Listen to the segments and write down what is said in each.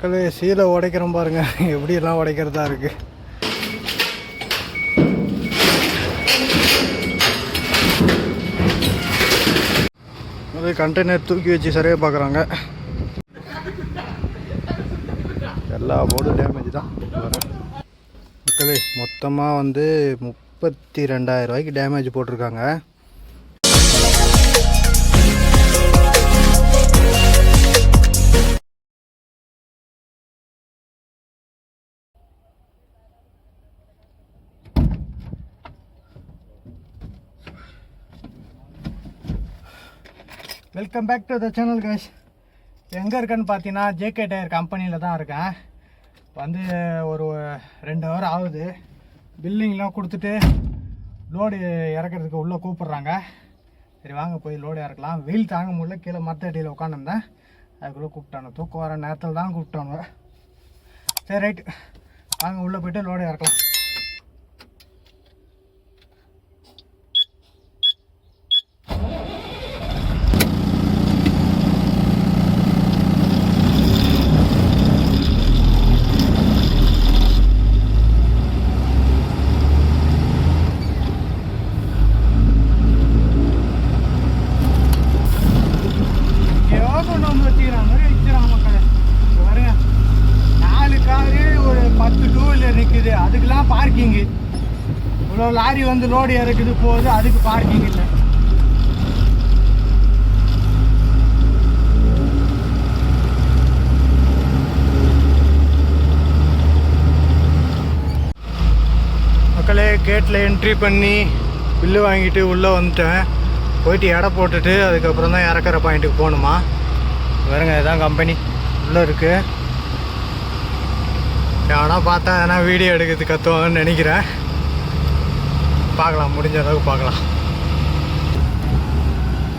மக்களே சீலை உடைக்கிறோம் பாருங்க. எப்படியெல்லாம் உடைக்கிறதா இருக்கு. அது கண்டெய்னர் தூக்கி வச்சு சரியாக பார்க்குறாங்க எல்லா போர்டும் டேமேஜ் தான். மக்களே மொத்தமாக வந்து முப்பத்தி ரெண்டாயிரம் ரூபாய்க்கு டேமேஜ் போட்டிருக்காங்க. Welcome back to the channel guys எங்கே இருக்கேன்னு பார்த்தீங்கன்னா ஜேகே டயர் கம்பெனியில் தான் இருக்கேன். வந்து ஒரு ரெண்டு ஹவர் ஆகுது. பில்லிங்லாம் கொடுத்துட்டு லோடு இறக்கிறதுக்கு உள்ளே கூப்பிட்றாங்க. சரி வாங்க போய் லோடு இறக்கலாம். வெயில் தாங்க முடியல. கீழே மரத்தடியில் உட்காந்துருந்தேன் அதுக்குள்ளே கூப்பிட்டானு தூக்கம் வர நேரத்தில் தான் கூப்பிட்டானுங்க சரி ரைட் வாங்க உள்ளே போய்ட்டு லோடு இறக்கலாம் எங்கேயோ கொண்டு வந்து வச்சுக்கிறாங்க மாதிரி வச்சுக்கிறாங்க மக்களே இங்க பாருங்க நாலு காரு ஒரு பத்து டூ வீலர் நிற்குது அதுக்கெல்லாம் பார்க்கிங்கு இவ்வளோ லாரி வந்து லோடு இறக்குது போகுது அதுக்கு பார்க்கிங் இல்லை. மக்களே கேட்டில் என்ட்ரி பண்ணி பில்லு வாங்கிட்டு உள்ளே வந்துட்டேன். போயிட்டு எடை போட்டுட்டு அதுக்கப்புறம் தான் இறக்குற பாயிண்ட்டுக்கு போகணுமா? வேறுங்க இதுதான் கம்பெனி உள்ளே இருக்குது எவனா பார்த்தா எதனா வீடியோ எடுக்கிறது கற்றுவாங்கன்னு நினைக்கிறேன். பார்க்கலாம் முடிஞ்ச அளவுக்கு பார்க்கலாம்.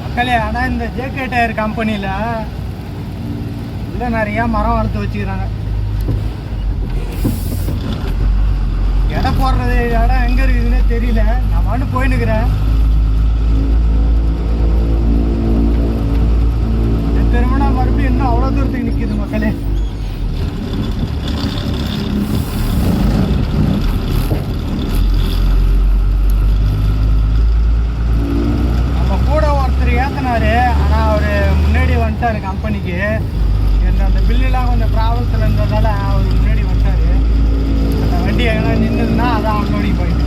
மக்களே ஆனால் இந்த ஜேகே டயர் கம்பெனியில் உள்ள நிறையா மரம் வளர்த்து வச்சுக்கிறாங்க. எடை போடுறது இடம் எங்கே இருக்குதுன்னே தெரியல. நான் மண்ணு போயின்னுக்கிறேன் திருமணம் மறுபடியும் இன்னும் அவ்வளோ தூரத்துக்கு நிற்கிது மக்களே நம்ம கூட ஒருத்தர் ஏற்றினாரு ஆனால் அவர் முன்னாடி வந்துட்டார் கம்பெனிக்கு என்ன அந்த பில்லுலாம் கொஞ்சம் ப்ராப்ளத்தில் இருந்ததால் அவர் முன்னாடி வந்துட்டார். அந்த வண்டி எங்கன்னா நின்றுதுன்னா அதான் அன்லோடிங் பாயிண்ட்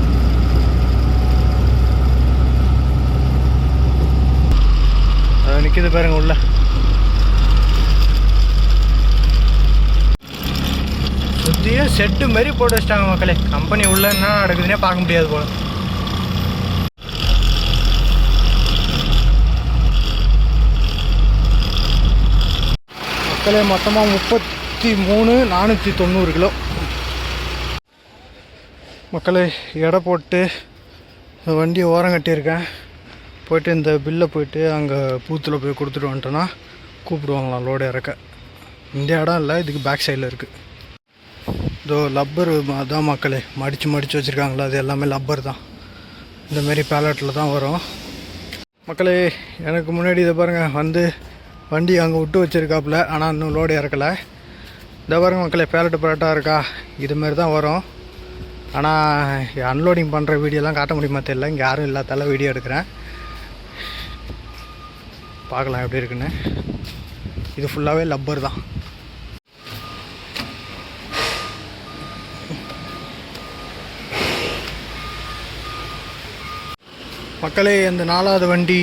நிற்கிது பாருங்க உள்ள. சுற்றியும் செட்டு மாரி போட்டு வச்சிட்டாங்க மக்களே. கம்பெனி உள்ளே என்ன நடக்குதுன்னே பார்க்க முடியாது போல. மக்களே மொத்தமாக முப்பத்தி மூணு நானூற்றி தொண்ணூறு கிலோ. மக்களே எடை போட்டு வண்டியை ஓரம் கட்டியிருக்கேன். போயிட்டு இந்த பில்லை போயிட்டு அங்கே பூத்தில் போய் கொடுத்துட்டு வந்துட்டோன்னா கூப்பிடுவாங்களாம் லோடு இறக்க. இந்த இடம் இல்லை இதுக்கு பேக் சைடில் இருக்குது இதோ லப்பர் தான் மக்களே மடித்து மடித்து வச்சுருக்காங்களா அது எல்லாமே லப்பர் தான். இந்தமாரி பேலட்டில் தான் வரும். மக்களே எனக்கு முன்னாடி இதை பாருங்கள் வந்து வண்டி அங்கே விட்டு வச்சுருக்காப்புல ஆனால் இன்னும் லோடு இறக்கலை. இந்த பாருங்க மக்களே பேலட்டு பேலட்டாக இருக்கா? இதுமாரி தான் வரும். ஆனால் அன்லோடிங் பண்ணுற வீடியோலாம் காட்ட முடியுமா தெரியல. இங்கே யாரும் இல்லாதால வீடியோ எடுக்கிறேன். பார்க்கலாம் எப்படி இருக்குன்னு. இது ஃபுல்லாகவே லப்பர் தான். மக்களே இந்த நாலாவது வண்டி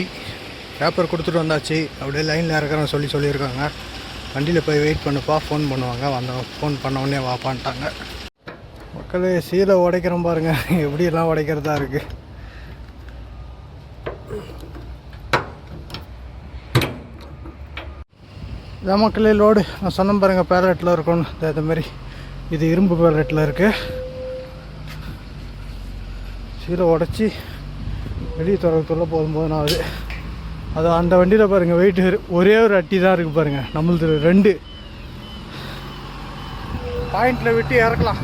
பேப்பர் கொடுத்துட்டு வந்தாச்சு. அப்படியே லைனில் இறக்குறேன் சொல்லி சொல்லியிருக்காங்க. வண்டியில் போய் வெயிட் பண்ணுப்பா ஃபோன் பண்ணுவாங்க. வந்த ஃபோன் பண்ண உடனே வாப்பான்ட்டாங்க. மக்களே சீலை உடைக்கிறோம் பாருங்கள் எப்படியெல்லாம் உடைக்கிறதா இருக்குது இதான் மக்களே லோடு நான் சொன்ன பாருங்கள் பேலட்டில் இருக்கணும். இந்த மாதிரி. இது இரும்பு பேலட்டில் இருக்குது சீலை உடச்சி வெளியே திறக்கத்துள்ள போதும் போதும் ஆகுது அது அந்த வண்டியில் பாருங்கள் வெயிட் ஒரே ஒரு அட்டி தான் இருக்குது பாருங்கள் நம்மளது ரெண்டு. பாயிண்டில் விட்டு இறக்கலாம்.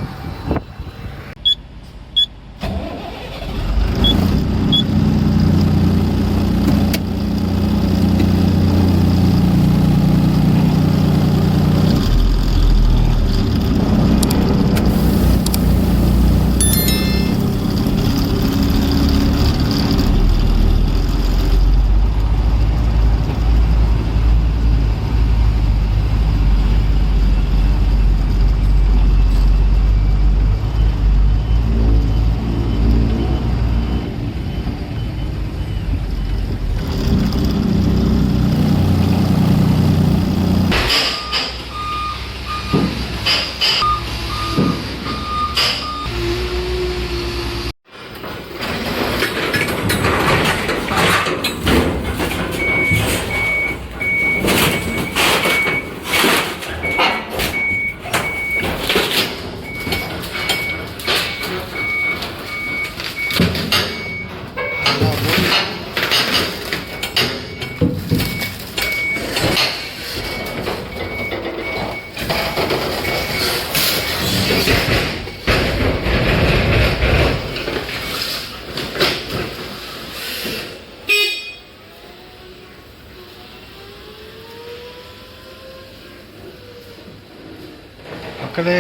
மக்களே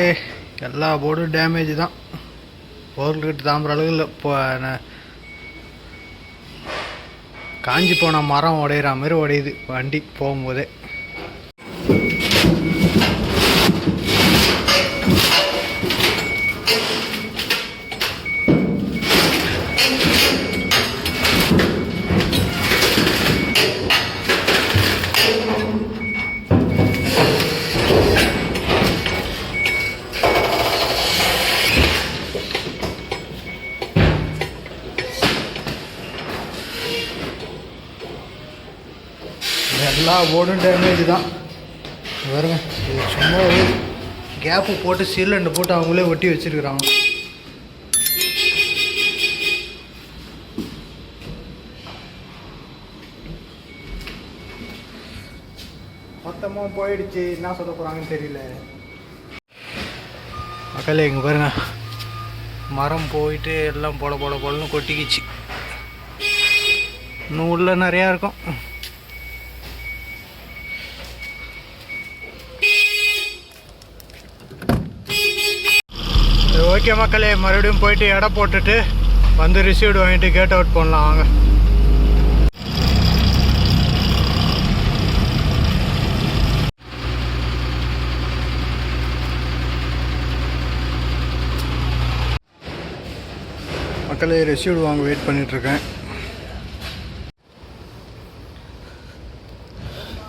எல்லா போர்டும் டேமேஜ் தான். போர்டுக்கிட்ட போர்க்கிட்ட தாம்புற இல்லை இப்போ என்ன காஞ்சி போன மரம் உடையிற மாதிரி உடையுது. வண்டி போகும்போதே. எல்லா போர்டும் டேமேஜ் தான். இங்க பாருங்க இது சும்மா கேப்பு போட்டு சீலண்டு போட்டு அவங்களே ஒட்டி வச்சிருக்கிறாங்க. மொத்தமாக போயிடுச்சு. என்ன சொல்ல போகிறாங்கன்னு தெரியல. மக்களே இங்கே பாருங்க. மரம் போயிட்டு எல்லாம் போட போட போடன்னு கொட்டிக்கிச்சு. இன்னும் உள்ளே நிறையா இருக்கும் சரி, ஓகே மக்களே மறுபடியும் போயிட்டு எடை போட்டுட்டு வந்து ரிசீவ்டு வாங்கிட்டு கேட் அவுட் பண்ணலாம் வாங்க. மக்களே ரிசீவ்டு வாங்க வெயிட் பண்ணிகிட்ருக்கேன்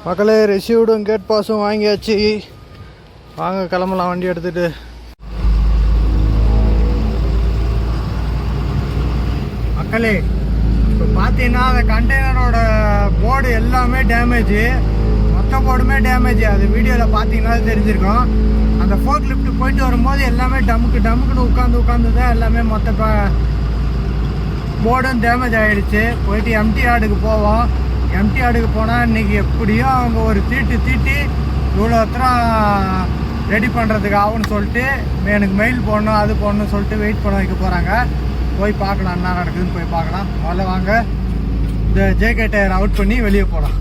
மக்களே ரிசீவ்டும் கேட் பாஸும் வாங்கியாச்சு. வாங்க கிளம்பலாம் வண்டி எடுத்துகிட்டு மக்களே இப்போ பார்த்தீங்கன்னா அந்த கண்டெய்னரோட போர்டு எல்லாமே டேமேஜ் மொத்த போர்டுமே டேமேஜ் அது வீடியோவில் பார்த்தீங்கன்னா தெரிஞ்சிருக்கோம். அந்த ஃபோர்க் லிஃப்ட் போயிட்டு வரும்போது எல்லாமே டமுக்கு டமுக்குன்னு உட்காந்து உட்காந்து தான் எல்லாமே மொத்த போர்டும் டேமேஜ் ஆகிடுச்சு போயிட்டு எம்டி ஆடுக்கு போவோம். எம்டி ஆடுக்கு போனால் இன்றைக்கி எப்படியும் அவங்க ஒரு தீட்டு தீட்டி இவ்வளோ தூரம் ரெடி பண்ணுறதுக்கு ஆகும்னு சொல்லிட்டு எனக்கு மெயில் போடணும் அது போடணும்னு சொல்லிட்டு வெயிட் பண்ண வைக்க போகிறாங்க போய் பார்க்கலாம் என்ன நடக்குதுன்னு போய் பார்க்கலாம். முதல்ல வாங்க. இந்த ஜேகே டயர் அவுட் பண்ணி வெளியே போகலாம்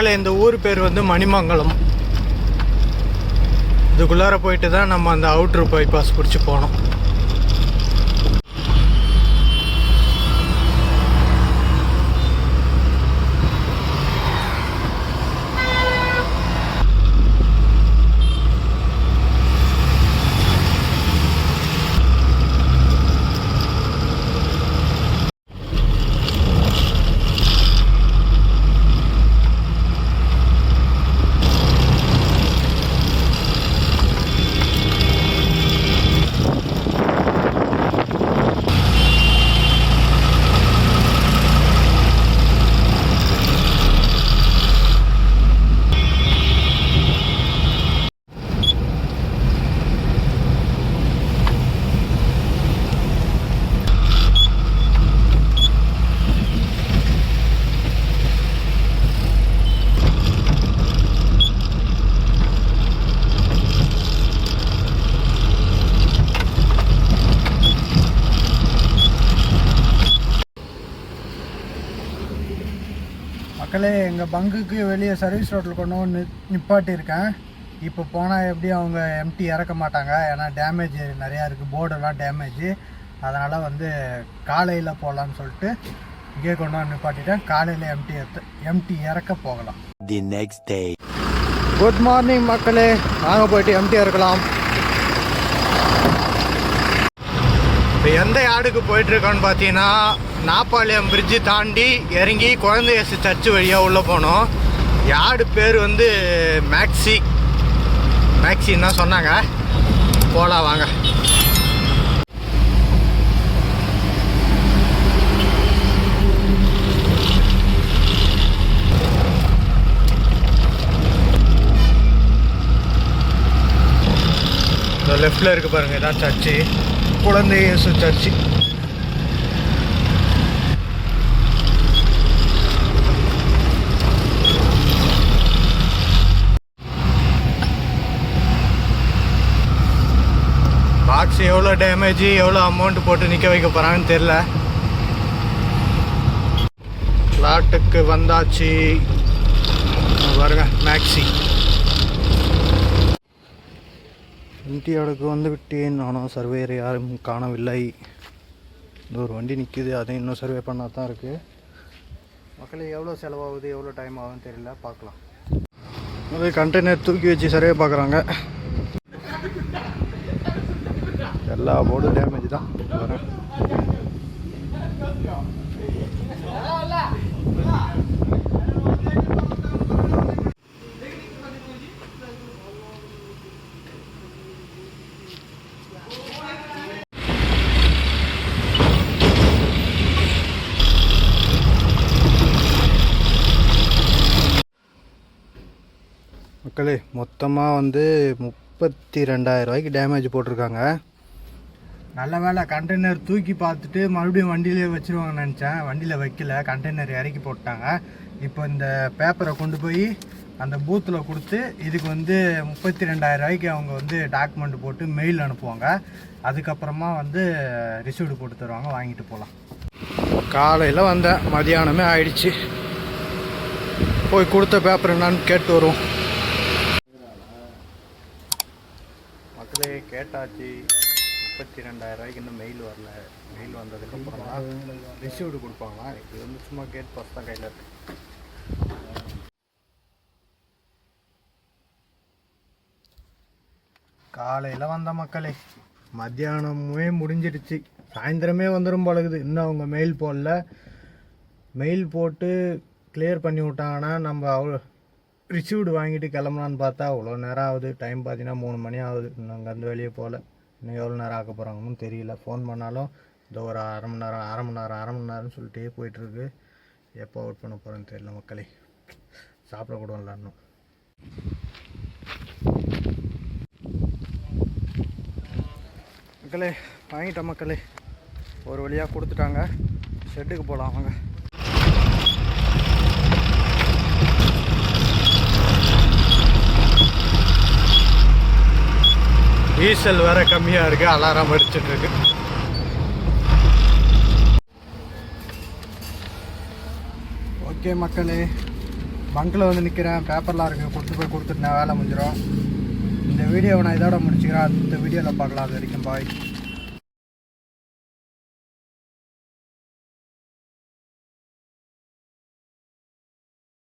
மக்களே இந்த ஊர் பேர் வந்து மணிமங்கலம். இதுக்குள்ளார போயிட்டு தான் நம்ம அந்த அவுட்ரு பைபாஸ் பிடிச்சி போனோம். மக்களே எங்கள் பங்குக்கு வெளியே சர்வீஸ் ரோட்டில் கொண்டு வந்து நிப்பாட்டியிருக்கேன். இப்போ போனால் எப்படி அவங்க எம்டி இறக்க மாட்டாங்க? ஏன்னா டேமேஜ் நிறையா இருக்குது போர்டெல்லாம் டேமேஜ் அதனால் வந்து காலையில் போகலான்னு சொல்லிட்டு இங்கே கொண்டு வந்து நிப்பாட்டிட்டேன். காலையில் எம்டி எடுத்து எம்டி இறக்க போகலாம். The next day. Good morning மக்களே. வாங்க போயிட்டு எம்டி இறக்கலாம் இப்போ எந்த யார்டுக்கு போயிட்டுருக்கோன்னு பார்த்தீங்கன்னா நாப்பாளையம் பிரிட்ஜு தாண்டி இறங்கி குழந்தையசு சர்ச்சு வழியாக உள்ளே போனோம். யார்டு பேர் வந்து மேக்ஸி. மேக்ஸின்னு தான் சொன்னாங்க. போகலாம் வாங்க. லெஃப்டில் இருக்கு பாருங்க இதான் சர்ச்சு குழந்தை இயேசு சர்ச்சு பாக்ஸ் எவ்வளோ டேமேஜ் எவ்வளோ அமௌண்ட் போட்டு நிற்க வைக்க போகிறாங்கன்னு தெரில ஃப்ளாட்டுக்கு வந்தாச்சு. இங்க பாருங்க மேக்ஸி இந்தியாவுக்கு வந்து விட்டேன் ஆனால் சர்வேயர் யாரும் காணவில்லை. இந்த ஒரு வண்டி நிற்கிது அதையும் இன்னும் சர்வே பண்ணால் தான் இருக்குது மக்களுக்கு எவ்வளோ செலவாகுது எவ்வளோ டைம் ஆகுதுன்னு தெரியல. பார்க்கலாம். அது கண்டெய்னர் தூக்கி வச்சு சர்வே பார்க்குறாங்க. எல்லா போர்டும் டேமேஜ் தான். வரேன் மக்களே மொத்தமாக வந்து முப்பத்தி ரெண்டாயிரம் ரூபாய்க்கு டேமேஜ் போட்டிருக்காங்க. நல்ல வேலை கண்டெய்னர் தூக்கி பார்த்துட்டு மறுபடியும் வண்டியிலே வச்சிருவாங்கன்னு நினச்சேன். வண்டியில் வைக்கல. கண்டெய்னர் இறக்கி போட்டாங்க இப்போ இந்த பேப்பரை கொண்டு போய் அந்த பூத்தில் கொடுத்து இதுக்கு வந்து முப்பத்தி ரெண்டாயிரம் ரூபாய்க்கு அவங்க வந்து டாக்குமெண்ட் போட்டு மெயில் அனுப்புவாங்க. அதுக்கப்புறமா வந்து ரிசீவ்டு போட்டு தருவாங்க. வாங்கிட்டு போகலாம் காலையில் வந்தேன். மதியானமே ஆயிடுச்சு. போய் கொடுத்த பேப்பர் என்னான்னு கேட்டு வருவோம். மக்களே கேட்டாச்சு. முப்பத்தி ரெண்டாயிரம் ரூபாய்க்கு இன்னும் மெயில் வரல. மெயில் வந்ததுக்கப்புறம் தான் ரிசீவ்டு கொடுப்பாங்களா? இது வந்து சும்மா கேட் பாஸ் தான் கையில் இருக்கு. காலையில் வந்த மக்களே மத்தியானமே முடிஞ்சிடுச்சு. சாயந்தரமே வந்துடும் பழகுது. இன்னும் அவங்க மெயில் போடல. மெயில் போட்டு கிளியர் பண்ணி விட்டாங்கன்னா நம்ம அவ்வளோ ரிசீவ்டு வாங்கிட்டு கிளம்பலான்னு பார்த்தா அவ்வளோ நேரம் ஆகுது. டைம் பார்த்தீங்கன்னா மூணு மணி ஆகுது. இன்னும் அங்கேருந்து வெளியே போகல. இன்னும் எவ்வளோ நேரம் ஆக்க போகிறாங்கன்னு தெரியல. ஃபோன் பண்ணாலும் இந்த ஒரு அரை மணி நேரம் அரை மணி நேரம் அரை மணி நேரம்னு சொல்லிட்டே போயிட்டுருக்கு எப்போ அவுட் பண்ண போகிறேன்னு தெரியல மக்களே. சாப்பிட இல்லை இன்னும். மக்களே வாங்கிட்டோம் மக்களே. ஒரு வழியாக கொடுத்துட்டாங்க. ஷெட்டுக்கு போகலாம் வாங்க. டீசல் வேற கம்மியாக இருக்கு அலாரம் அடிச்சிட்டு இருக்கு. ஓகே மக்களே பங்கில் வந்து நிற்கிறேன் பேப்பர்லாம் இருக்குது கொடுத்து போய் கொடுத்துட்டு நான் வேலை முடிஞ்சிடும் இந்த வீடியோவை நான் இதோட முடிச்சுக்கிறேன். அடுத்த வீடியோவில் பார்க்கலாம். அது வரைக்கும் பாய்